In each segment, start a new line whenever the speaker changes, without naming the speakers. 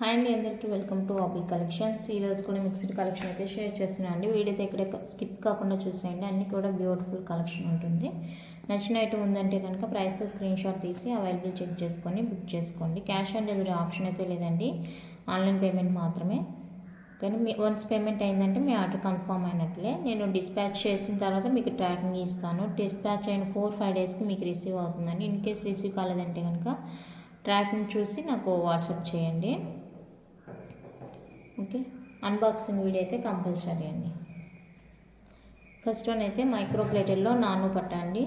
Hi అండి అందరికీ welcome to Aabi collections ఈరోజు కూడా మిక్స్డ్ కలెక్షన్ అయితే షేర్ చేస్తున్నాను అండి. వీడియో అయితే ఇక్కడ స్కిప్ కాకుండా చూసేయండి. అన్ని కూడా బ్యూటిఫుల్ కలెక్షన్ ఉంటుంది. నచ్చిన ఐటమ్ ఉందంటే కనుక ప్రైస్తో స్క్రీన్ షాట్ తీసి అవైలబుల్ చెక్ చేసుకొని బుక్ చేసుకోండి. క్యాష్ ఆన్ డెలివరీ ఆప్షన్ అయితే లేదండి. ఆన్లైన్ పేమెంట్ మాత్రమే. కానీ మీ వన్స్ పేమెంట్ అయిందంటే మీ ఆర్డర్ కన్ఫర్మ్ అయినట్లే. నేను డిస్పాచ్ చేసిన తర్వాత మీకు ట్రాకింగ్ ఇస్తాను. డిస్పాచ్ అయిన ఫోర్ ఫైవ్ డేస్కి మీకు రిసీవ్ అవుతుందండి. ఇన్ కేస్ రిసీవ్ కాలేదంటే కనుక ట్రాకింగ్ చూసి నాకు వాట్సాప్ చేయండి. ఓకే అన్బాక్సింగ్ వీడియో అయితే కంపల్సరీ అండి. ఫస్ట్ వన్ అయితే మైక్రో ప్లేటెల్లో నాను పట్టండి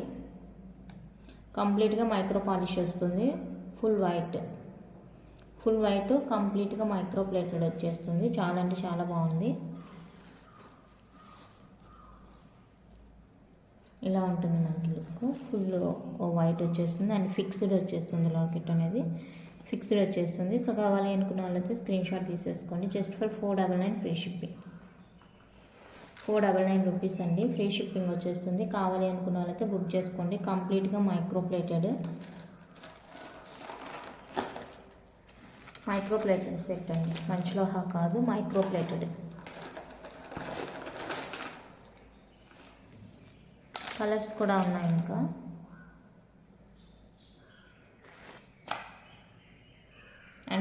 కంప్లీట్గా మైక్రో పాలిష్ వస్తుంది. ఫుల్ వైట్ ఫుల్ వైట్ కంప్లీట్గా మైక్రో ప్లేటెడ్ వచ్చేస్తుంది. చాలా అంటే చాలా బాగుంది. ఇలా ఉంటుంది మనకి లుక్ ఫుల్ వైట్ వచ్చేస్తుంది. అండ్ ఫిక్స్డ్ వచ్చేస్తుంది లాకెట్ అనేది. ఫిక్స్డ్ వచ్చేస్తుంది. సో కావాలి అనుకున్న వాళ్ళైతే స్క్రీన్ షాట్ తీసేసుకోండి. Just for four double nine free shipping. Four double nine rupees అండి. ఫ్రీ షిప్పింగ్ వచ్చేస్తుంది. కావాలి అనుకున్న వాళ్ళైతే బుక్ చేసుకోండి. కంప్లీట్గా micro plated micro plated set అండి. మంచులోహా కాదు మైక్రో ప్లేటెడ్ కలర్స్ కూడా ఉన్నాయి ఇంకా.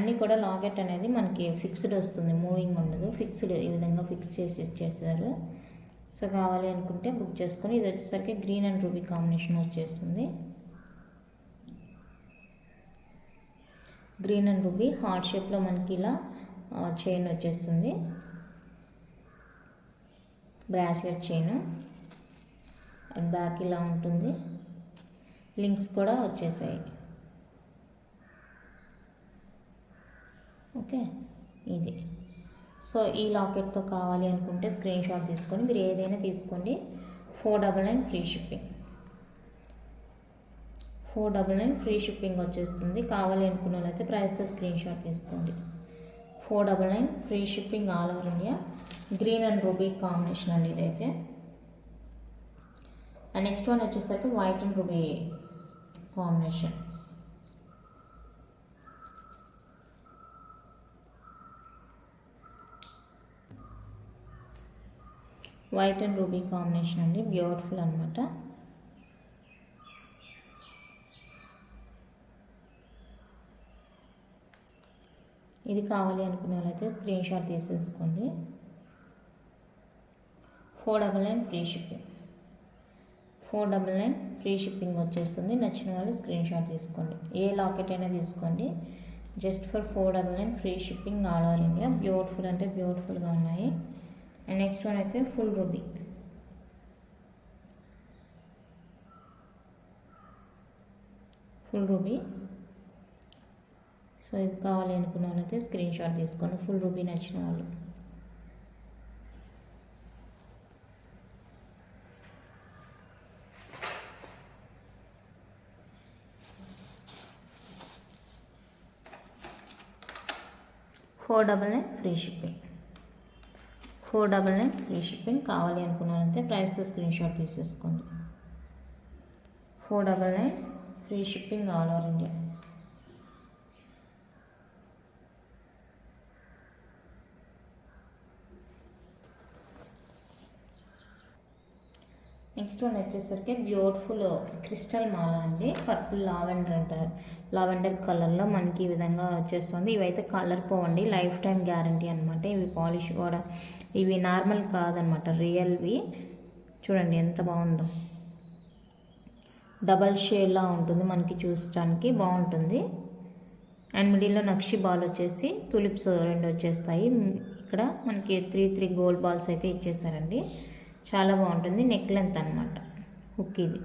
అన్నీ కూడా లాకెట్ అనేది మనకి ఫిక్స్డ్ వస్తుంది. మూవింగ్ ఉండదు. ఫిక్స్డ్ ఈ విధంగా ఫిక్స్ చేసి ఇచ్చేసారు సో కావాలి అనుకుంటే బుక్ చేసుకొని ఇది వచ్చేసరికి గ్రీన్ అండ్ రూబీ కాంబినేషన్ వచ్చేస్తుంది. గ్రీన్ అండ్ రూబీ హార్ట్ షేప్లో మనకి ఇలా చైన్ వచ్చేస్తుంది. Bracelet chain. అండ్ బ్యాక్ ఇలా ఉంటుంది. లింక్స్ కూడా వచ్చేసాయి. ఓకే? ఇది. సో ఈ లాకెట్తో కావాలి అనుకుంటే స్క్రీన్ షాట్ తీసుకొని మీరు ఏదైనా తీసుకోండి. Four double nine free shipping. Four double nine free shipping వచ్చేస్తుంది. కావాలి అనుకున్న వాళ్ళైతే ప్రైస్తో స్క్రీన్ షాట్ తీసుకోండి. Four double nine free shipping all over India. Green and ruby combination అండి ఇదైతే. అండ్ నెక్స్ట్ వన్ వచ్చేసరికి white and ruby combination. White and ruby combination అండి. బ్యూటిఫుల్ అనమాట ఇది కావాలి అనుకునే వాళ్ళైతే స్క్రీన్ షాట్ తీసేసుకోండి. Four double nine free shipping four double nine free shipping వచ్చేస్తుంది. నచ్చిన వాళ్ళు స్క్రీన్ షాట్ తీసుకోండి. ఏ లాకెట్ అయినా తీసుకోండి. Just for four double nine free shipping all over India beautiful అంటే బ్యూటిఫుల్గా ఉన్నాయి. అండ్ నెక్స్ట్ వన్ అయితే full ruby full ruby so ఇది కావాలి అనుకున్న వాళ్ళైతే స్క్రీన్ షాట్ తీసుకోండి. ఫుల్ రూబీ నచ్చిన వాళ్ళు. Four double nine free shipping four double nine free shipping కావాలి అనుకున్నారంటే ప్రైస్తో స్క్రీన్ షాట్ తీసేసుకోండి. Four double nine free shipping all over India. Next one వచ్చేసరికి బ్యూటిఫుల్ క్రిస్టల్ మాల అండి. పర్పుల్ లావెండర్ అంటారు. లావెండర్ కలర్లో మనకి ఈ విధంగా వచ్చేస్తుంది. ఇవైతే కలర్ పోవండి. లైఫ్ టైం గ్యారంటీ అనమాట ఇవి పాలిష్ కూడా ఇవి నార్మల్ కాదనమాట రియల్వి. చూడండి ఎంత బాగుందో. డబల్ షేడ్లా ఉంటుంది మనకి చూసడానికి బాగుంటుంది. అండ్ మిడిల్లో నక్షి బాల్ వచ్చేసి తులిప్స్ రెండు వచ్చేస్తాయి. ఇక్కడ మనకి త్రీ త్రీ గోల్డ్ బాల్స్ అయితే ఇచ్చేసారండి. చాలా బాగుంటుంది నెక్ లెంత్ అనమాట హుక్ ఇది.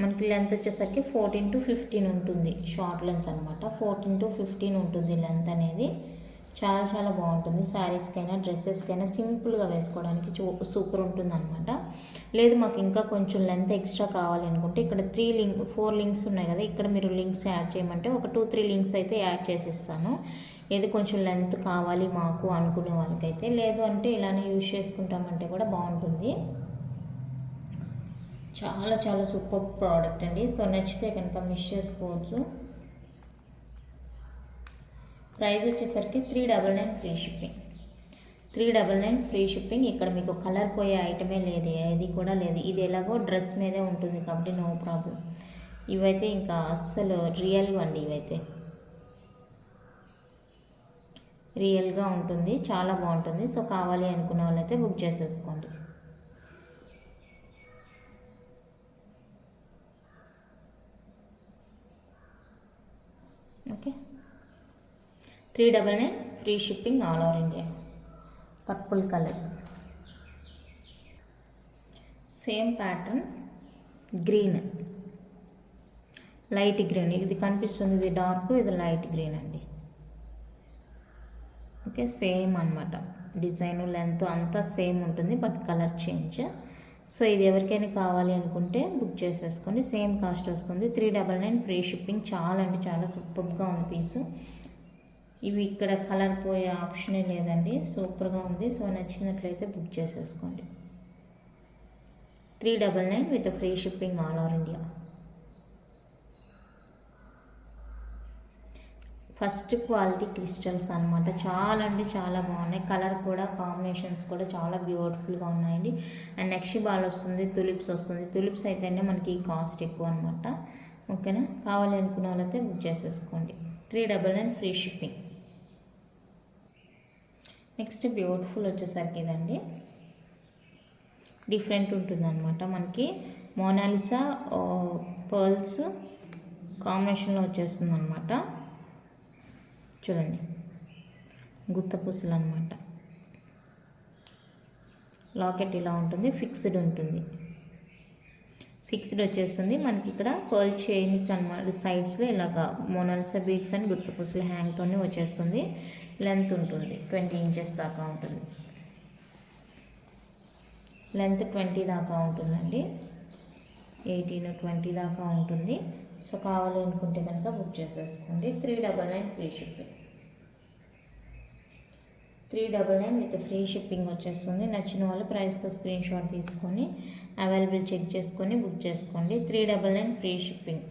మనకి లెంత్ వచ్చేసరికి ఫోర్టీన్ టు ఫిఫ్టీన్ ఉంటుంది షార్ట్ లెంత్ అనమాట ఫోర్టీన్ టు ఫిఫ్టీన్ ఉంటుంది లెంత్ అనేది. చాలా చాలా బాగుంటుంది శారీస్కైనా డ్రెస్సెస్కైనా సింపుల్గా వేసుకోవడానికి చూ సూపర్ ఉంటుంది అనమాట లేదు మాకు ఇంకా కొంచెం లెంత్ ఎక్స్ట్రా కావాలి అనుకుంటే ఇక్కడ త్రీ లింక్ ఫోర్ లింక్స్ ఉన్నాయి కదా ఇక్కడ మీరు లింక్స్ యాడ్ చేయమంటే ఒక టూ త్రీ లింక్స్ అయితే యాడ్ చేసిస్తాను. ఏది కొంచెం లెంత్ కావాలి మాకు అనుకునే వాళ్ళకైతే లేదు అంటే ఇలానే యూజ్ చేసుకుంటామంటే కూడా బాగుంటుంది. చాలా చాలా సూపర్ ప్రోడక్ట్ అండి. సో నచ్చితే కనుక మిస్ చేసుకోవచ్చు. ప్రైస్ వచ్చేసరికి three double nine free shipping three double nine free shipping ఇక్కడ మీకు కలర్ పోయే ఐటమే లేదు ఏది కూడా లేదు. ఇది ఎలాగో డ్రెస్ మీదే ఉంటుంది కాబట్టి నో ప్రాబ్లం ఇవైతే ఇంకా అస్సలు రియల్ అండి ఇవైతే. రియల్గా ఉంటుంది. చాలా బాగుంటుంది. సో కావాలి అనుకున్న వాళ్ళైతే బుక్ చేసేసుకోండి. Okay. Three double nine free shipping all over India. Purple colour. Same pattern green. Light green. ఇది కనిపిస్తుంది. ఇది డార్క్ ఇది లైట్ గ్రీన్ అండి. ఓకే సేమ్ అనమాట డిజైన్ లెంత్ అంతా సేమ్ ఉంటుంది బట్ కలర్ చేంజ్. సో ఇది ఎవరికైనా కావాలి అనుకుంటే బుక్ చేసేసుకోండి. సేమ్ కాస్ట్ వస్తుంది. Three double nine free shipping. చాలా అంటే చాలా సూపర్గా ఉంది పీసు. ఇవి ఇక్కడ కలర్ పోయే ఆప్షనే లేదండి. సూపర్గా ఉంది. సో నచ్చినట్లయితే బుక్ చేసేసుకోండి. Three double nine with free shipping all over India. First quality crystals అనమాట చాలా అంటే చాలా బాగున్నాయి. కలర్ కూడా కాంబినేషన్స్ కూడా చాలా బ్యూటిఫుల్గా ఉన్నాయండి. అండ్ నెక్స్ట్ బాల్ వస్తుంది తులిప్స్ వస్తుంది. తులిప్స్ అయితేనే మనకి కాస్ట్ ఎక్కువ అనమాట ఓకేనా? కావాలి అనుకున్న వాళ్ళైతే బుక్ చేసేసుకోండి. Three double nine free shipping. Next beautiful వచ్చేసరికి ఇదండి. డిఫరెంట్ ఉంటుందన్నమాట. మనకి మోనాలిసా పర్ల్స్ కాంబినేషన్లో వచ్చేస్తుంది అనమాట చూడండి. గుత్త పూసలు అనమాట లాకెట్ ఇలా ఉంటుంది ఫిక్స్డ్ ఉంటుంది. ఫిక్స్డ్ వచ్చేస్తుంది. మనకి ఇక్కడ పర్ల్ చైన్ అనమాట సైడ్స్లో ఇలాగ మోనాలిసా బీడ్స్ అని గుత్త పూసల హ్యాంగ్తోనే వచ్చేస్తుంది. లెంత్ ఉంటుంది. ట్వంటీ ఇంచెస్ దాకా ఉంటుంది. లెంత్ ట్వంటీ దాకా ఉంటుందండి. ఎయిటీన్ ట్వంటీ దాకా ఉంటుంది. సో కావాలి అనుకుంటే కనుక బుక్ చేసేసుకోండి. Three double nine free shipping. Three double nine with free shipping వచ్చేస్తుంది. నచ్చిన వాళ్ళు ప్రైస్తో స్క్రీన్ షాట్ తీసుకొని అవైలబుల్ చెక్ చేసుకొని బుక్ చేసుకోండి. Three double nine free shipping.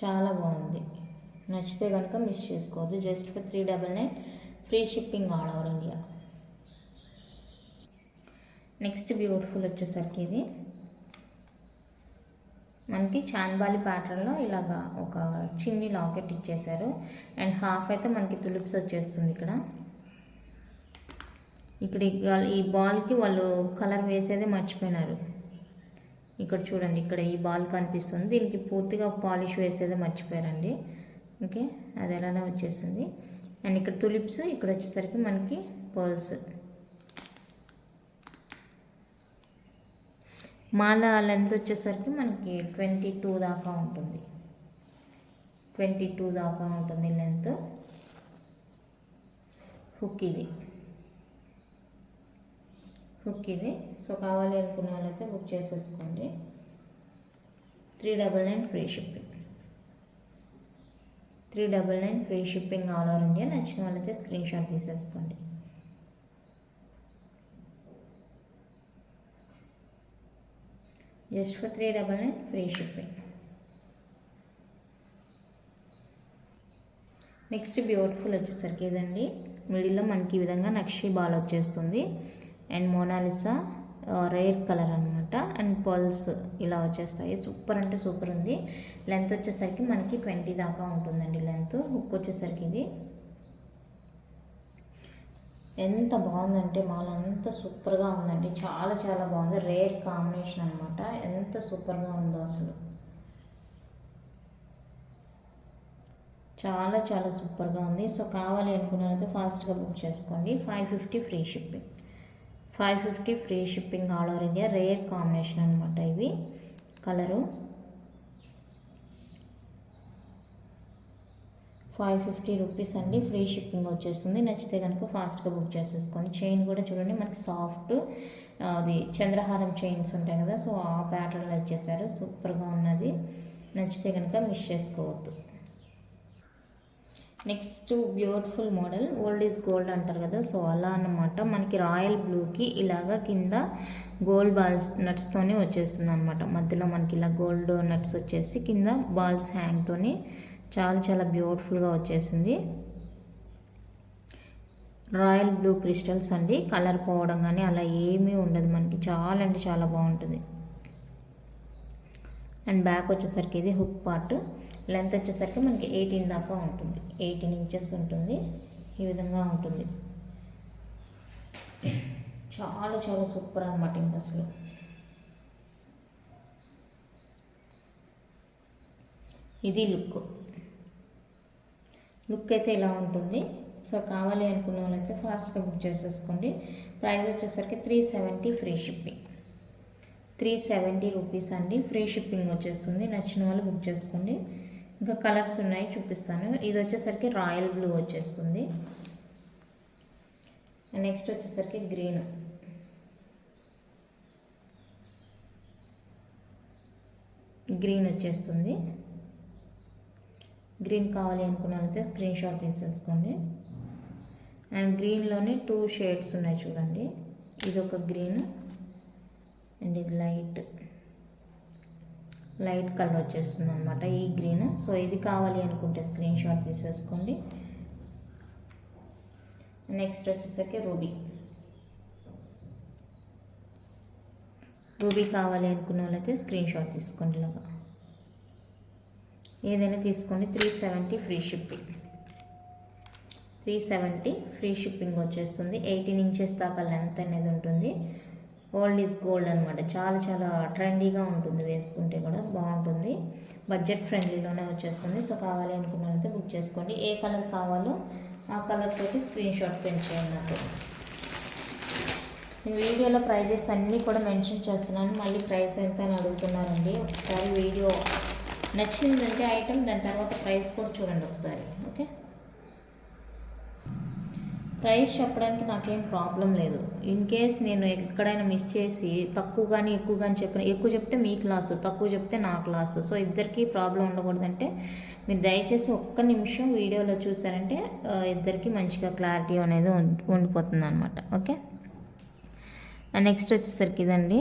చాలా బాగుంది. నచ్చితే కనుక మిస్ చేసుకోవద్దు. Just for three double nine free shipping all over India. Next beautiful వచ్చేసరికి ఇది. మనకి చాన్బాలి ప్యాటర్న్లో ఇలాగా ఒక చిన్ని లాకెట్ ఇచ్చేసారు అండ్ హాఫ్ అయితే మనకి తులిప్స్ వచ్చేస్తుంది ఇక్కడ. ఇక్కడ ఈ బాల్కి వాళ్ళు కలర్ వేసేదే మర్చిపోయినారు. ఇక్కడ చూడండి ఇక్కడ ఈ బాల్ కనిపిస్తుంది. దీనికి పూర్తిగా పాలిష్ వేసేదే మర్చిపోయారండి. ఓకే అది ఎలానే వచ్చేసింది. అండ్ ఇక్కడ తులిప్స్ ఇక్కడ వచ్చేసరికి మనకి పర్ల్స్ మాల లెంత్ వచ్చేసరికి మనకి ట్వంటీ టూ దాకా ఉంటుంది. ట్వంటీ టూ దాకా ఉంటుంది లెంత్ హుక్ ఇది. హుక్ ఇది. సో కావాలి అనుకున్న వాళ్ళైతే బుక్ చేసేసుకోండి. Three double nine free shipping. Three double nine free shipping all over India. నచ్చిన వాళ్ళైతే స్క్రీన్ షాట్ తీసేసుకోండి. Just for three double nine free shipping. Next beautiful వచ్చేసరికి ఇదండి. మిడిల్లో మనకి ఈ విధంగా నక్షి బాల్ వచ్చేస్తుంది. And Mona Lisa rare colour అనమాట అండ్ పర్ల్స్ ఇలా వచ్చేస్తాయి. సూపర్ అంటే సూపర్ ఉంది. లెంత్ వచ్చేసరికి మనకి ట్వంటీ దాకా ఉంటుందండి లెంత్. హుక్ వచ్చేసరికి ఇది. ఎంత బాగుందంటే మాల అంత సూపర్గా ఉందండి. చాలా చాలా బాగుంది. రేర్ కాంబినేషన్ అనమాట ఎంత సూపర్గా ఉందో అసలు. చాలా చాలా సూపర్గా ఉంది. సో కావాలి అనుకున్నది ఫాస్ట్గా బుక్ చేసుకోండి. Five fifty free shipping. Five fifty free shipping all over India. Rare combination అనమాట ఇవి. కలరు. ఫైవ్ ఫిఫ్టీ రూపీస్ అండి. ఫ్రీ షిప్పింగ్ వచ్చేస్తుంది. నచ్చితే కనుక ఫాస్ట్గా బుక్ చేసేసుకోండి. చైన్ కూడా చూడండి మనకి సాఫ్ట్ అది చంద్రహారం చైన్స్ ఉంటాయి కదా సో ఆ ప్యాటర్న్లో వచ్చేసారు సూపర్గా ఉన్నది. నచ్చితే కనుక మిస్ చేసుకోవద్దు. Next beautiful model old is gold అంటారు కదా సో అలా అన్నమాట. మనకి రాయల్ బ్లూకి ఇలాగా కింద గోల్డ్ బాల్స్ నట్స్తోనే వచ్చేస్తుంది అనమాట మధ్యలో మనకి ఇలా గోల్డ్ నట్స్ వచ్చేసి కింద బాల్స్ హ్యాంగ్తోని చాలా చాలా బ్యూటిఫుల్గా వచ్చేసింది. రాయల్ బ్లూ క్రిస్టల్స్ అండి. కలర్ పోవడం కానీ అలా ఏమీ ఉండదు మనకి. చాలా అంటే చాలా బాగుంటుంది. అండ్ బ్యాక్ వచ్చేసరికి ఇది హుక్ పార్ట్. లెంత్ వచ్చేసరికి మనకి ఎయిటీన్ దాకా ఉంటుంది. ఎయిటీన్ ఇంచెస్ ఉంటుంది. ఈ విధంగా ఉంటుంది. చాలా చాలా సూపర్ అనమాట ఇంక అసలు ఇది లుక్. లుక్ అయితే ఇలా ఉంటుంది. సో కావాలి అనుకున్న వాళ్ళైతే ఫాస్ట్గా బుక్ చేసేసుకోండి. ప్రైస్ వచ్చేసరికి three seventy free shipping. Three seventy rupees అండి. ఫ్రీ షిప్పింగ్ వచ్చేస్తుంది. నచ్చిన వాళ్ళు బుక్ చేసుకోండి. ఇంకా కలర్స్ ఉన్నాయి చూపిస్తాను. ఇది వచ్చేసరికి రాయల్ బ్లూ వచ్చేస్తుంది. నెక్స్ట్ వచ్చేసరికి గ్రీన్. గ్రీన్ వచ్చేస్తుంది. గ్రీన్ కావాలి అనుకున్న స్క్రీన్ షాట్ తీసేసుకోండి. అండ్ గ్రీన్లోనే టూ షేడ్స్ ఉన్నాయి చూడండి. ఇది ఒక గ్రీన్ అండ్ ఇది లైట్ లైట్ కలర్ వచ్చేస్తుంది అనమాట ఈ గ్రీన్ సో ఇది కావాలి అనుకుంటే స్క్రీన్ షాట్ తీసేసుకోండి. నెక్స్ట్ వచ్చేసరికి రూబీ రూబీ కావాలి అనుకున్న వాళ్ళకి స్క్రీన్ షాట్ తీసుకోండి ఇలాగా. ఏదైనా తీసుకోండి three seventy free shipping three seventy free shipping వచ్చేస్తుంది. ఎయిటీన్ ఇంచెస్ దాకా లెంత్ అనేది ఉంటుంది. ఓల్డ్ ఈజ్ గోల్డ్ అనమాట చాలా చాలా ట్రెండీగా ఉంటుంది. వేసుకుంటే కూడా బాగుంటుంది. బడ్జెట్ ఫ్రెండ్లీలోనే వచ్చేస్తుంది. సో కావాలి అనుకున్నట్లయితే బుక్ చేసుకోండి. ఏ కలర్ కావాలో ఆ కలర్తో తోటి స్క్రీన్ షాట్ సెండ్ చేయండి నాకు. వీడియోలో ప్రైజెస్ అన్నీ కూడా మెన్షన్ చేస్తున్నాను. మళ్ళీ ప్రైస్ ఎంత అని అడుగుతున్నారండి. ఒకసారి వీడియో నచ్చిందంటే ఐటమ్ దాని తర్వాత ప్రైస్ కూడా చూడండి ఒకసారి ఓకే ప్రైస్ చెప్పడానికి నాకేం ప్రాబ్లం లేదు. ఇన్ కేస్ నేను ఎక్కడైనా మిస్ చేసి తక్కువ కానీ ఎక్కువ కానీ చెప్పిన ఎక్కువ చెప్తే మీ క్లాసు తక్కువ చెప్తే నా క్లాసు సో ఇద్దరికీ ప్రాబ్లం ఉండకూడదంటే మీరు దయచేసి ఒక్క నిమిషం వీడియోలో చూసారంటే ఇద్దరికీ మంచిగా క్లారిటీ అనేది ఉండి- ఉండిపోతుంది అనమాట ఓకే నెక్స్ట్ వచ్చేసరికి ఇదండి.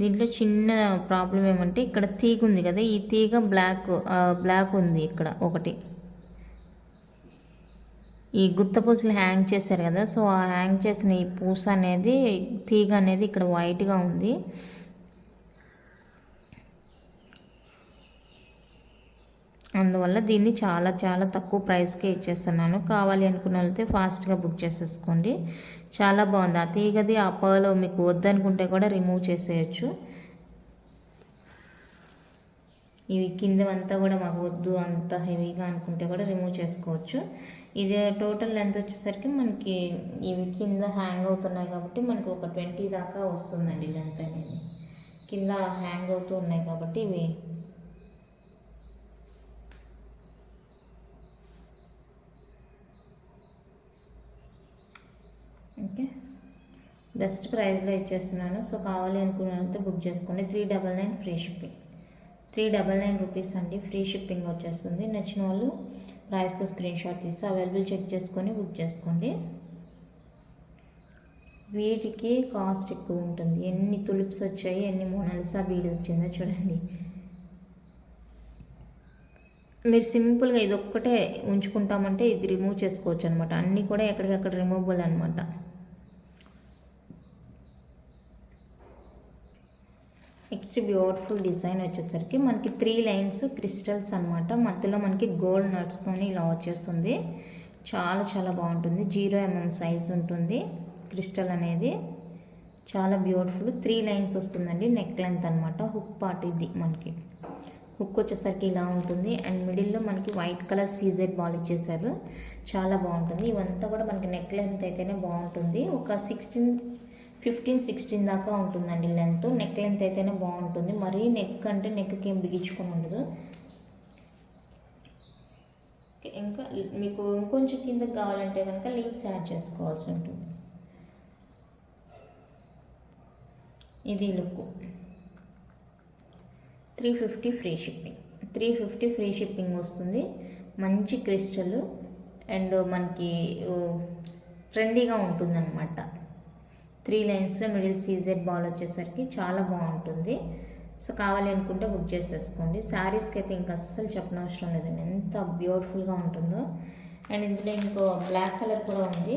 దీంట్లో చిన్న ప్రాబ్లం ఏమంటే ఇక్కడ తీగ ఉంది కదా ఈ తీగ బ్లాక్ బ్లాక్ ఉంది ఇక్కడ ఒకటి. ఈ గుత్త పూసలు హ్యాంగ్ చేశారు కదా సో ఆ హ్యాంగ్ చేసిన ఈ పూస అనేది తీగ అనేది ఇక్కడ వైట్గా ఉంది. అందువల్ల దీన్ని చాలా చాలా తక్కువ ప్రైస్కే ఇచ్చేస్తున్నాను. కావాలి అనుకున్న వాళ్ళైతే ఫాస్ట్గా బుక్ చేసేసుకోండి. చాలా బాగుంది. ఆ తీగది ఆ పర్లో మీకు వద్దనుకుంటే కూడా రిమూవ్ చేసేయచ్చు. ఇవి కిందవంతా కూడా మాకు వద్దు అంత హెవీగా అనుకుంటే కూడా రిమూవ్ చేసుకోవచ్చు. ఇది టోటల్ లెంత్ వచ్చేసరికి మనకి ఇవి కింద హ్యాంగ్ అవుతున్నాయి కాబట్టి మనకు ఒక ట్వంటీ దాకా వస్తుందండి లెంత్ అనేది. కింద హ్యాంగ్ అవుతూ ఉన్నాయి కాబట్టి ఇవి ఓకే. బెస్ట్ ప్రైస్లో ఇచ్చేస్తున్నాను. సో కావాలి అనుకున్న వాళ్ళతో బుక్ చేసుకోండి. Three double nine free shipping. Three double nine rupees అండి. ఫ్రీ షిప్పింగ్ వచ్చేస్తుంది. నచ్చిన వాళ్ళు ప్రైస్తో స్క్రీన్ షాట్ తీసి అవైలబుల్ చెక్ చేసుకొని బుక్ చేసుకోండి. వీటికి కాస్ట్ ఎక్కువ ఉంటుంది. ఎన్ని తులిప్స్ వచ్చాయి ఎన్ని మోనాలిసా బీడ్ వచ్చిందో చూడండి. మీరు సింపుల్గా ఇది ఒక్కటే ఉంచుకుంటామంటే ఇది రిమూవ్ చేసుకోవచ్చు అనమాట అన్నీ కూడా ఎక్కడికక్కడ రిమూవబుల్ అనమాట. నెక్స్ట్ బ్యూటిఫుల్ డిజైన్ వచ్చేసరికి మనకి త్రీ లైన్స్ క్రిస్టల్స్ అనమాట మధ్యలో మనకి గోల్డ్ నట్స్తోని ఇలా వచ్చేస్తుంది. చాలా చాలా బాగుంటుంది. జీరో ఎంఎం సైజ్ ఉంటుంది క్రిస్టల్ అనేది. చాలా బ్యూటిఫుల్. త్రీ లైన్స్ వస్తుందండి. నెక్ లెంత్ అనమాట హుక్ పార్ట్ ఇది మనకి. హుక్ వచ్చేసరికి ఇలా ఉంటుంది. అండ్ మిడిల్లో మనకి వైట్ కలర్ సీజెడ్ బాల్ ఇచ్చేసారు చాలా బాగుంటుంది. ఇవంతా కూడా మనకి నెక్ లెంత్ అయితేనే బాగుంటుంది. ఒక సిక్స్టీన్ ఫిఫ్టీన్ సిక్స్టీన్ దాకా ఉంటుందండి లెంత్. నెక్ లెంత్ అయితేనే బాగుంటుంది. మరీ నెక్ అంటే నెక్కి ఏం బిగించుకొని ఉండదు. ఇంకా మీకు ఇంకొంచెం కిందకి కావాలంటే కనుక లింక్స్ యాడ్ చేసుకోవాల్సి ఉంటుంది. ఇది look. Three fifty free shipping. Three fifty free shipping వస్తుంది. మంచి క్రిస్టల్ అండ్ మనకి ట్రెండీగా ఉంటుందన్నమాట. త్రీ లైన్స్లో మిడిల్ సీజెడ్ బాల్ వచ్చేసరికి చాలా బాగుంటుంది. సో కావాలి అనుకుంటే బుక్ చేసేసుకోండి. శారీస్కి అయితే ఇంకా అస్సలు చెప్పనవసరం లేదండి. ఎంత బ్యూటిఫుల్గా ఉంటుందో. అండ్ ఇందులో ఇంకో బ్లాక్ కలర్ కూడా ఉంది.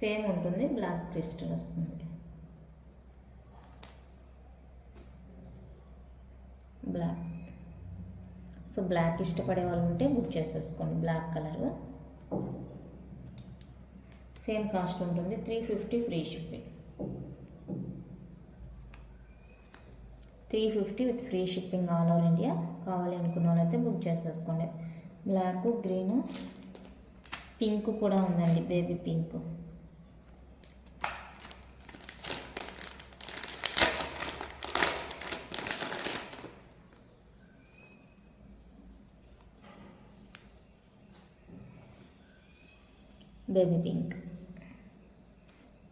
సేమ్ ఉంటుంది. బ్లాక్ క్రిస్టల్ వస్తుంది. బ్లాక్ సో బ్లాక్ ఇష్టపడే వాళ్ళు ఉంటే బుక్ చేసేసుకోండి బ్లాక్ కలర్. సేమ్ కాస్ట్ ఉంటుంది three fifty free shipping. Three fifty with free shipping all over India. కావాలి అనుకున్న వాళ్ళైతే బుక్ చేసేసుకోండి. బ్లాక్ గ్రీన్ పింక్ కూడా ఉందండి baby pink. Baby pink.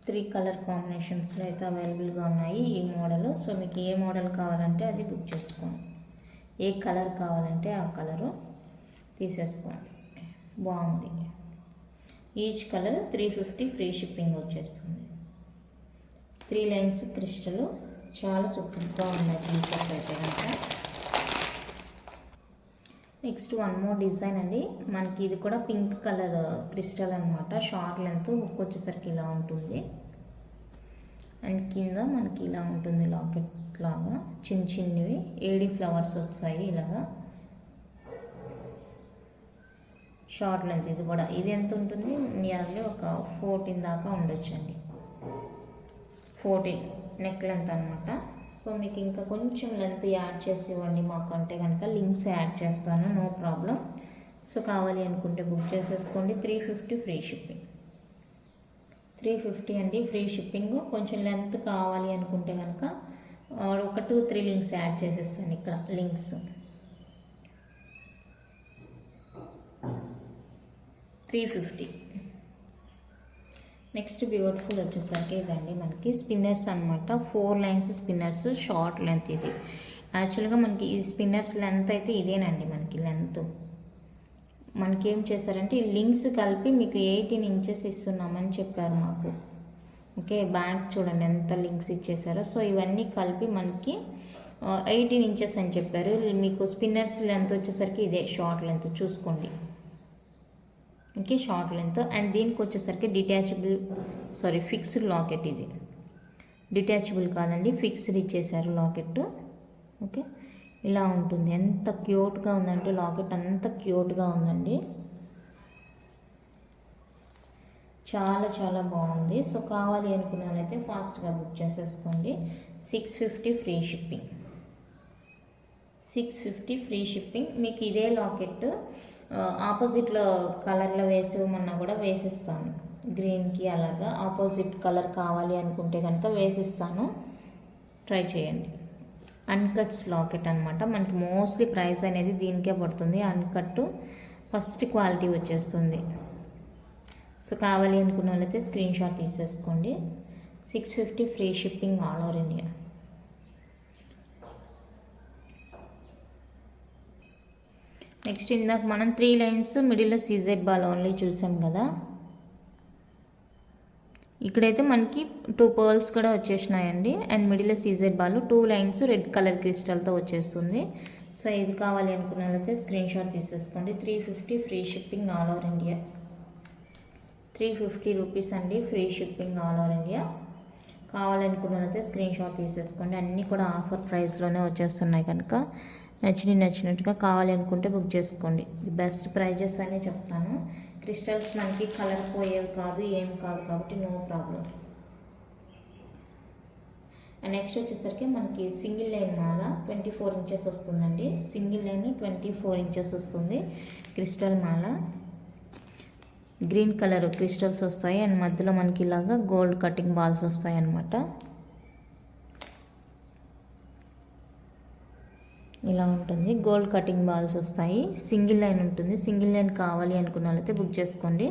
Three colour కాంబినేషన్స్లో అయితే అవైలబుల్గా ఉన్నాయి ఈ మోడల్. సో మీకు ఏ మోడల్ కావాలంటే అది బుక్ చేసుకోండి. ఏ కలర్ కావాలంటే ఆ కలరు తీసేసుకోండి. బాగుంది. Each colour three fifty free shipping వచ్చేస్తుంది. త్రీ లైన్స్ క్రిస్టలు చాలా సూపర్గా ఉన్నాయి పీసెస్ అయితే కనుక. నెక్స్ట్ వన్ మోర్ డిజైన్ అండి. మనకి ఇది కూడా పింక్ కలర్ క్రిస్టల్ అనమాట షార్ట్ లెంత్ హుక్ వచ్చేసరికి ఇలా ఉంటుంది. అండ్ కింద మనకి ఇలా ఉంటుంది లాకెట్ లాగా. చిన్న చిన్నవి ఏడి ఫ్లవర్స్ వస్తాయి ఇలాగా. షార్ట్ లెంత్ ఇది కూడా. ఇది ఎంత ఉంటుంది? నియర్లీ ఒక ఫోర్టీన్ దాకా ఉండొచ్చండి. ఫోర్టీన్ నెక్ లెంత్ అనమాట సో మీకు ఇంకా కొంచెం లెంత్ యాడ్ చేసి ఇవ్వండి మాకు అంటే కనుక. లింక్స్ యాడ్ చేస్తాను నో ప్రాబ్లం సో కావాలి అనుకుంటే బుక్ చేసేసుకోండి. Three fifty free shipping three fifty అండి ఫ్రీ షిప్పింగ్ కొంచెం లెంత్ కావాలి అనుకుంటే కనుక ఒక టూ త్రీ లింక్స్ యాడ్ చేసేస్తాను ఇక్కడ links three fifty next beautiful వచ్చేసరికి ఇదండి మనకి స్పిన్నర్స్ అనమాట four lines spinners short length ఇది. యాక్చువల్గా మనకి ఈ స్పిన్నర్స్ లెంత్ అయితే ఇదేనండి మనకి లెంత్. మనకి ఏం చేశారంటే ఈ లింక్స్ కలిపి మీకు ఎయిటీన్ ఇంచెస్ ఇస్తున్నామని చెప్పారు మాకు. ఓకే బ్యాక్ చూడండి ఎంత లింక్స్ ఇచ్చేసారో సో ఇవన్నీ కలిపి మనకి ఎయిటీన్ ఇంచెస్ అని చెప్పారు. మీకు స్పిన్నర్స్ లెంత్ వచ్చేసరికి ఇదే షార్ట్ లెంత్ చూసుకోండి. ఇంకే షార్ట్ లెంత్ అండ్ దీనికి వచ్చేసరికి డిటాచబుల్ సారీ ఫిక్స్డ్ లాకెట్ ఇది. డిటాచబుల్ కాదండి ఫిక్స్డ్ ఇచ్చేసారు లాకెట్ ఓకే ఇలా ఉంటుంది. ఎంత క్యూట్గా ఉందంటే లాకెట్ అంత క్యూట్గా ఉందండి. చాలా చాలా బాగుంది. సో కావాలి అనుకున్న వాళ్ళైతే ఫాస్ట్గా బుక్ చేసేసుకోండి. Six fifty free shipping six fifty free shipping మీకు ఇదే లాకెట్ ఆపోజిట్లో కలర్లో వేసేమన్నా కూడా వేసిస్తాను. గ్రీన్కి అలాగా ఆపోజిట్ కలర్ కావాలి అనుకుంటే కనుక వేసిస్తాను. ట్రై చేయండి. అన్కట్స్ లాకెట్ అనమాట మనకి మోస్ట్లీ ప్రైస్ అనేది దీనికే పడుతుంది. అన్కట్ ఫస్ట్ క్వాలిటీ వచ్చేస్తుంది. సో కావాలి అనుకున్న వాళ్ళైతే స్క్రీన్ షాట్ తీసేసుకోండి. Six fifty free shipping all over India next ఇందాక మనం త్రీ లైన్స్ మిడిల్లో సీజెడ్ బాల్ ఓన్లీ చూసాం కదా. ఇక్కడైతే మనకి టూ పర్ల్స్ కూడా వచ్చేసినాయండి. అండ్ మిడిల్లో CZ ball two lines red colour క్రిస్టల్తో వచ్చేస్తుంది. సో ఇది కావాలి అనుకున్నట్లయితే స్క్రీన్ షాట్ తీసేసుకోండి. Three fifty free shipping all over India three fifty rupees అండి free shipping all over India కావాలనుకున్నట్లయితే screen shot తీసేసుకోండి. అన్నీ కూడా ఆఫర్ ప్రైస్లోనే వచ్చేస్తున్నాయి కనుక. నచ్చిన నచ్చినట్టుగా కావాలి అనుకుంటే బుక్ చేసుకోండి. బెస్ట్ ప్రైజెస్ అనే చెప్తాను. క్రిస్టల్స్ మనకి కలర్ పోయేవి కాదు ఏం కాదు కాబట్టి నో ప్రాబ్లం. నెక్స్ట్ వచ్చేసరికి మనకి సింగిల్ లైన్ మాల ట్వంటీ ఫోర్ ఇంచెస్ వస్తుందండి. Single line twenty four inches వస్తుంది క్రిస్టల్ మాల గ్రీన్ కలర్ క్రిస్టల్స్ వస్తాయి. అండ్ మధ్యలో మనకి ఇలాగా గోల్డ్ కటింగ్ బాల్స్ వస్తాయి అన్నమాట ఇలా ఉంటుంది. గోల్డ్ కటింగ్ బాల్స్ వస్తాయి. సింగిల్ లైన్ ఉంటుంది. సింగిల్ లైన్ కావాలి అనుకున్న వాళ్ళైతే బుక్ చేసుకోండి.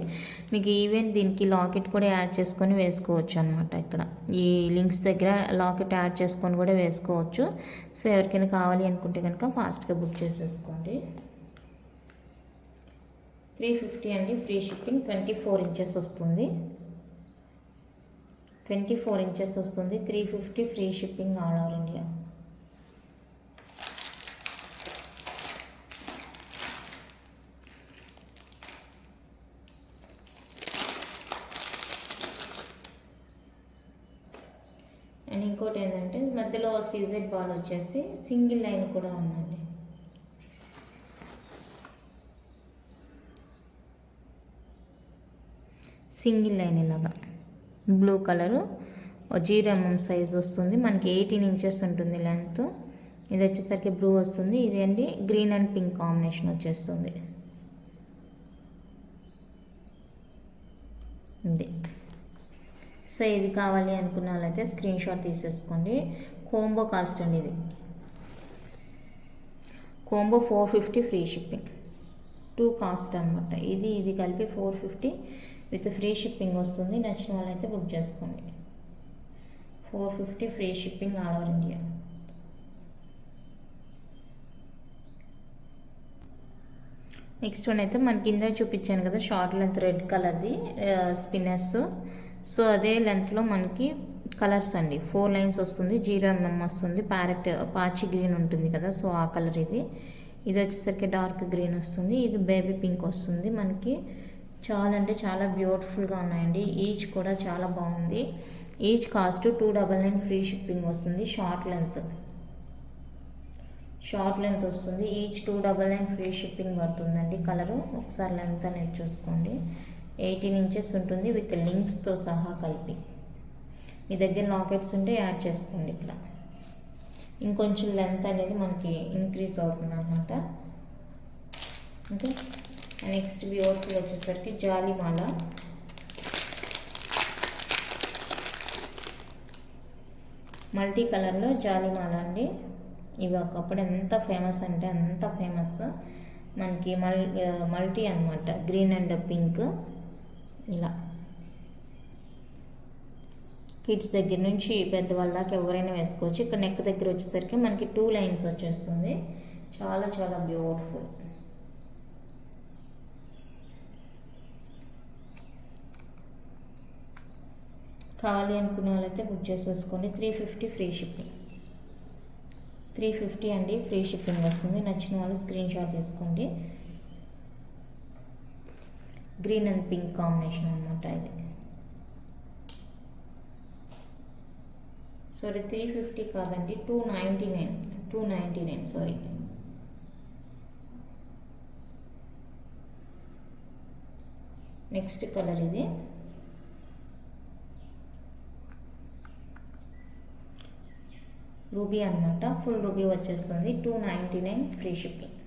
మీకు ఈవెన్ దీనికి లాకెట్ కూడా యాడ్ చేసుకొని వేసుకోవచ్చు అనమాట ఇక్కడ. ఈ లింక్స్ దగ్గర లాకెట్ యాడ్ చేసుకొని కూడా వేసుకోవచ్చు. సో ఎవరికైనా కావాలి అనుకుంటే కనుక ఫాస్ట్గా బుక్ చేసేసుకోండి. త్రీ ఫిఫ్టీ అండి. Free shipping twenty four inches వస్తుంది. ట్వంటీ ఫోర్ ఇంచెస్ వస్తుంది. Three fifty free shipping all over India and ఇంకోటి ఏంటంటే మధ్యలో సీజెడ్ బాల్ వచ్చేసి సింగిల్ లైన్ కూడా ఉందండి. సింగిల్ లైన్ ఇలాగా. Blue colour. Zero MM size వస్తుంది. మనకి ఎయిటీన్ ఇంచెస్ ఉంటుంది లెంత్ ఇది వచ్చేసరికి బ్లూ వస్తుంది. ఇది అండి గ్రీన్ అండ్ పింక్ కాంబినేషన్ వచ్చేస్తుంది. ఇది సో ఇది కావాలి అనుకున్న వాళ్ళైతే స్క్రీన్ షాట్ తీసేసుకోండి. కోంబో కాస్ట్ అండి ఇది combo four fifty free shipping two cost అనమాట ఇది ఇది కలిపి four fifty with free shipping వస్తుంది నచ్చిన వాళ్ళైతే బుక్ చేసుకోండి four fifty free shipping all over India next one అయితే మనకి కింద చూపించాను కదా షార్ట్ లెంత్ రెడ్ కలర్ది స్పిన్నర్స్ సో అదే లెంత్లో మనకి కలర్స్ అండి. ఫోర్ లైన్స్ వస్తుంది జీరో ఎంఎం వస్తుంది ప్యారెట్ పాచి గ్రీన్ ఉంటుంది కదా సో ఆ కలర్ ఇది. ఇది వచ్చేసరికి డార్క్ గ్రీన్ వస్తుంది ఇది బేబీ పింక్ వస్తుంది. మనకి చాలా అంటే చాలా బ్యూటిఫుల్గా ఉన్నాయండి. ఈచ్ కూడా చాలా బాగుంది. Each cost two double nine free shipping వస్తుంది షార్ట్ లెంత్ షార్ట్ లెంత్ వస్తుంది. Each two double nine free shipping పడుతుందండి కలరు. ఒకసారి లెంత్ అనేది చూసుకోండి. ఎయిటీన్ ఇంచెస్ ఉంటుంది విత్ లింక్స్తో సహా కలిపి. మీ దగ్గర లాకెట్స్ ఉంటే యాడ్ చేసుకోండి ఇట్లా ఇంకొంచెం లెంత్ అనేది మనకి ఇంక్రీజ్ అవుతుంది అనమాట ఓకే? నెక్స్ట్ బ్యూటిఫుల్ వచ్చేసరికి జాలిమాల. మల్టీ కలర్లో జాలిమాల అండి. ఇవి ఒకప్పుడు ఎంత ఫేమస్ అంటే అంత ఫేమస్. మనకి మల్ మల్టీ అనమాట గ్రీన్ అండ్ పింక్. ఇలా. కిడ్స్ దగ్గర నుంచి పెద్దవాళ్ళ దాకా ఎవరైనా వేసుకోవచ్చు. ఇక్కడ నెక్ దగ్గర వచ్చేసరికి మనకి టూ లైన్స్ వచ్చేస్తుంది. చాలా చాలా బ్యూటిఫుల్. కావాలి అనుకునే వాళ్ళైతే బుక్ చేసేసుకోండి. Three fifty free shipping. Three fifty అండి ఫ్రీ షిప్పింగ్ వస్తుంది. నచ్చిన వాళ్ళు స్క్రీన్ షాట్ తీసుకోండి. గ్రీన్ అండ్ పింక్ కాంబినేషన్ అనమాట ఇది. సారీ త్రీ ఫిఫ్టీ కాదండి two ninety nine two ninety nine sorry next colour ఇది. రూబీ అనమాట ఫుల్ రూబీ వచ్చేస్తుంది two ninety nine free shipping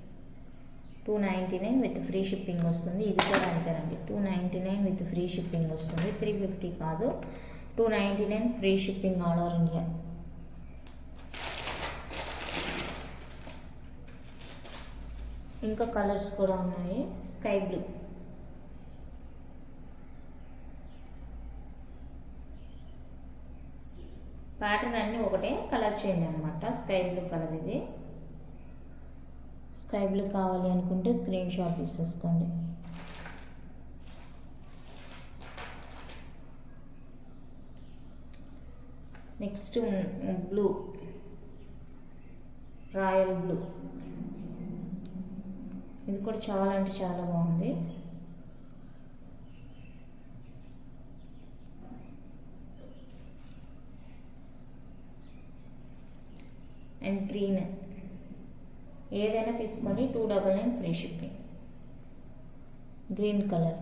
two ninety nine with free shipping వస్తుంది ఇది కూడా అంతేనండి. Two ninety nine with free shipping వస్తుంది three fifty కాదు. Two ninety nine free shipping all over India ఇంకా కలర్స్ కూడా ఉన్నాయి. స్కై బ్లూ ప్యాటర్న్ అన్నీ ఒకటే కలర్ చేంజ్ అనమాట స్కై బ్లూ కలర్ ఇది. స్కై బ్లూ కావాలి అనుకుంటే స్క్రీన్ షాట్ తీసేసుకోండి. Next blue. Royal blue. ఇది కూడా చాలా అంటే చాలా బాగుంది. And green. ఏదైనా తీసుకొని two double nine free shipping. Green colour.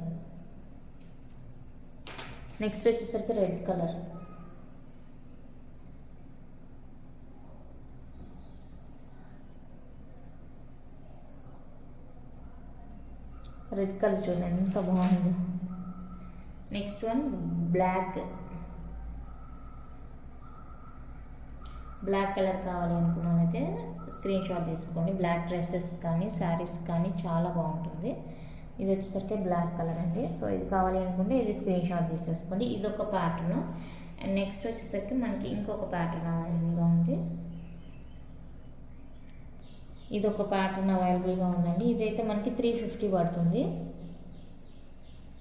Next వచ్చేసరికి రెడ్ కలర్. రెడ్ కలర్ చూడండి ఎంత బాగుందో. Next one black black colour కావాలి అనుకున్నానైతే స్క్రీన్ షాట్ తీసుకోండి. బ్లాక్ డ్రెస్సెస్ కానీ శారీస్ కానీ చాలా బాగుంటుంది. ఇది వచ్చేసరికి బ్లాక్ కలర్ అండి. సో ఇది కావాలి అనుకుంటే ఇది స్క్రీన్ షాట్ తీసేసుకోండి. ఇది ఒక ప్యాటర్న్ అండ్ నెక్స్ట్ వచ్చేసరికి మనకి ఇంకొక ప్యాటర్న్ ఉంది. ఇది ఒక ప్యాటర్న్ అవైలబుల్గా ఉందండి. ఇదైతే మనకి త్రీ ఫిఫ్టీ పడుతుంది.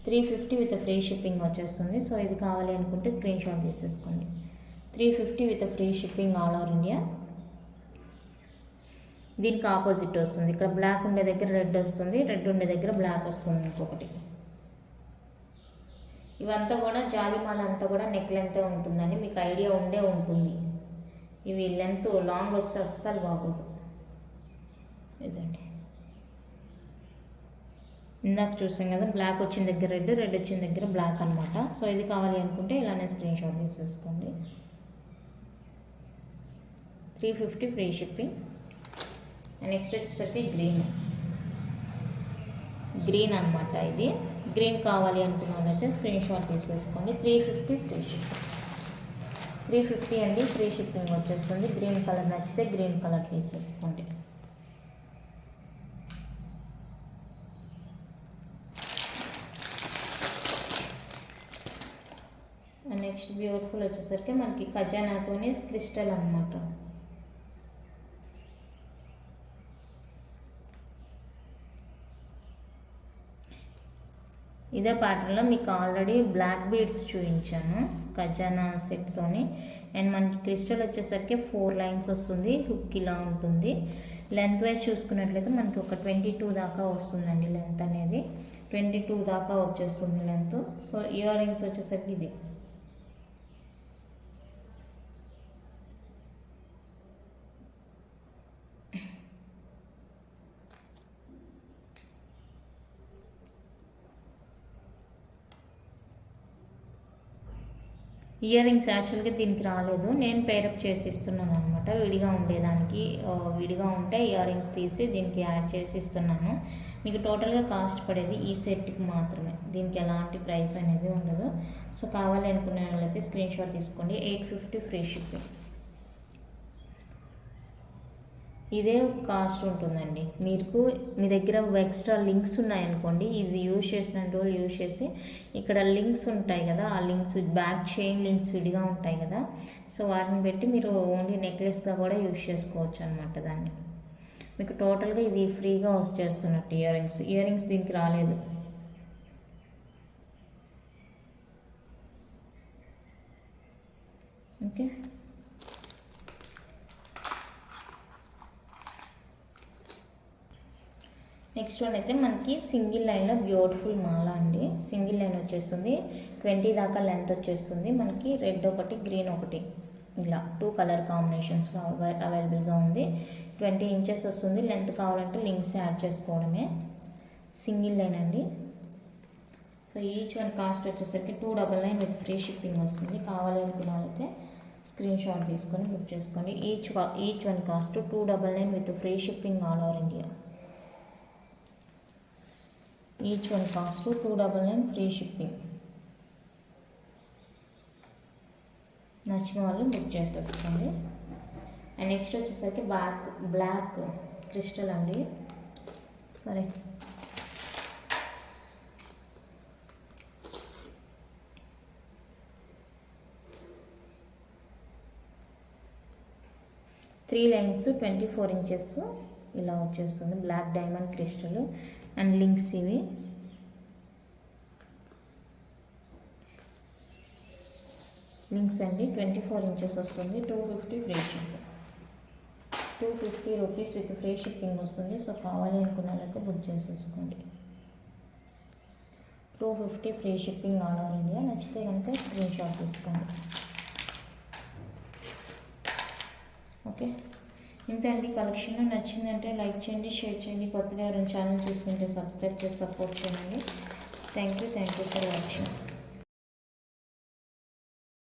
Three fifty with free shipping వచ్చేస్తుంది. సో ఇది కావాలి అనుకుంటే స్క్రీన్ షాట్ తీసేసుకోండి. Three fifty with free shipping all over India దీనికి ఆపోజిట్ వస్తుంది. ఇక్కడ బ్లాక్ ఉండే దగ్గర రెడ్ వస్తుంది. రెడ్ ఉండే దగ్గర బ్లాక్ వస్తుంది ఇంకొకటి. ఇవంతా కూడా జాలిమాల అంతా కూడా నెక్ లెంతే ఉంటుందండి. మీకు ఐడియా ఉండే ఉంటుంది. ఇవి లెంత్ లాంగ్ వస్తే అస్సలు బాగుంటుంది ఇదండి. ఇందాక చూసాం కదా బ్లాక్ వచ్చిన దగ్గర రెడ్ రెడ్ వచ్చిన దగ్గర బ్లాక్ అనమాట సో ఇది కావాలి అనుకుంటే ఇలానే స్క్రీన్ షాట్ తీసేసుకోండి. Three fifty free shipping. Next వచ్చేసరికి గ్రీన్. గ్రీన్ అనమాట ఇది. గ్రీన్ కావాలి అనుకున్న వాళ్ళైతే స్క్రీన్ షాట్ తీసేసుకోండి. Three fifty free shipping. Three fifty అండి ఫ్రీ షిప్పింగ్ వచ్చేస్తుంది. గ్రీన్ కలర్ నచ్చితే గ్రీన్ కలర్ తీసేసుకోండి. నెక్స్ట్ బ్యూటిఫుల్ వచ్చేసరికి మనకి ఖజానాతోని క్రిస్టల్ అనమాట ఇదే ప్యాటర్న్లో మీకు ఆల్రెడీ బ్లాక్ బీడ్స్ చూపించాను ఖజానా సెట్తోని అండ్ మనకి క్రిస్టల్ వచ్చేసరికి ఫోర్ లైన్స్ వస్తుంది హుక్ ఇలా ఉంటుంది. లెంత్ వైజ్ చూసుకున్నట్లయితే మనకి ఒక ట్వంటీ టూ దాకా వస్తుందండి లెంత్ అనేది. ట్వంటీ టూ దాకా వచ్చేస్తుంది లెంత్ సో ఇయర్ రింగ్స్ వచ్చేసరికి ఇది. ఇయర్ రింగ్స్ యాక్చువల్గా దీనికి రాలేదు. నేను పేరప్ చేసి ఇస్తున్నాను అనమాట విడిగా ఉండేదానికి విడిగా ఉంటే ఇయర్ రింగ్స్ తీసి దీనికి యాడ్ చేసి ఇస్తున్నాను మీకు టోటల్గా కాస్ట్ పడేది ఈ సెట్కి మాత్రమే. దీనికి ఎలాంటి ప్రైస్ అనేది ఉండదు. సో కావాలి అనుకునే వాళ్ళైతే స్క్రీన్ షాట్ తీసుకోండి. ఎయిట్ ఫిఫ్టీ ఫ్రీ షిప్పింగ్ ఇదే కాస్ట్ ఉంటుందండి. మీకు మీ దగ్గర ఎక్స్ట్రా లింక్స్ ఉన్నాయనుకోండి ఇది యూజ్ చేసిన రోజులు యూజ్ చేసి ఇక్కడ లింక్స్ ఉంటాయి కదా ఆ లింక్స్ బ్యాక్ చైన్ లింక్స్ విడిగా ఉంటాయి కదా సో వాటిని పెట్టి మీరు ఓన్లీ నెక్లెస్గా కూడా యూజ్ చేసుకోవచ్చు అనమాట దాన్ని. మీకు టోటల్గా ఇది ఫ్రీగా వచ్చేస్తున్నట్టు ఇయర్ రింగ్స్ ఇయర్ రింగ్స్ దీనికి రాలేదు. ఓకే నెక్స్ట్ వన్ అయితే మనకి సింగిల్ లైన్లో బ్యూటిఫుల్ మాల అండి. సింగిల్ లైన్ వచ్చేస్తుంది. ట్వంటీ దాకా లెంత్ వచ్చేస్తుంది. మనకి రెడ్ ఒకటి గ్రీన్ ఒకటి. ఇలా టూ కలర్ కాంబినేషన్స్లో అవైలబుల్గా ఉంది. ట్వంటీ ఇంచెస్ వస్తుంది. లెంత్ కావాలంటే లింక్స్ యాడ్ చేసుకోవడమే. సింగిల్ లైన్ అండి. సో ఈచ్ వన్ కాస్ట్ వచ్చేసరికి two double nine with free shipping వస్తుంది. కావాలి అనుకున్న వాళ్ళైతే స్క్రీన్ షాట్ తీసుకొని బుక్ చేసుకోండి. Each each one cost two double nine with free shipping all over India each one cost two double nine free shipping నచ్చిన వాళ్ళు book చేసేసుకోండి. And next వచ్చేసరికి బ్లాక్ బ్లాక్ క్రిస్టల్ అండి. సరే three lines twenty four inches ఇలా వచ్చేస్తుంది. Black diamond crystal and links ఇవి. Links అండి ట్వంటీ ఫోర్ ఇంచెస్ వస్తుంది two fifty free shipping. Two fifty rupees with free shipping వస్తుంది సో కావాలి అనుకున్న బుక్ చేసేసుకోండి. Two fifty free shipping all over India నచ్చితే కనుక స్క్రీన్ షాట్ తీసుకోండి. ఓకే? ఇంతే అండి. కలెక్షన్ నచ్చిందంటే లైక్ చేయండి షేర్ చేయండి. కొత్తగా ఎవరైనా ఛానల్ చూస్తుంటే సబ్స్క్రైబ్ చేసి సపోర్ట్ చేయండి. Thank you thank you for watching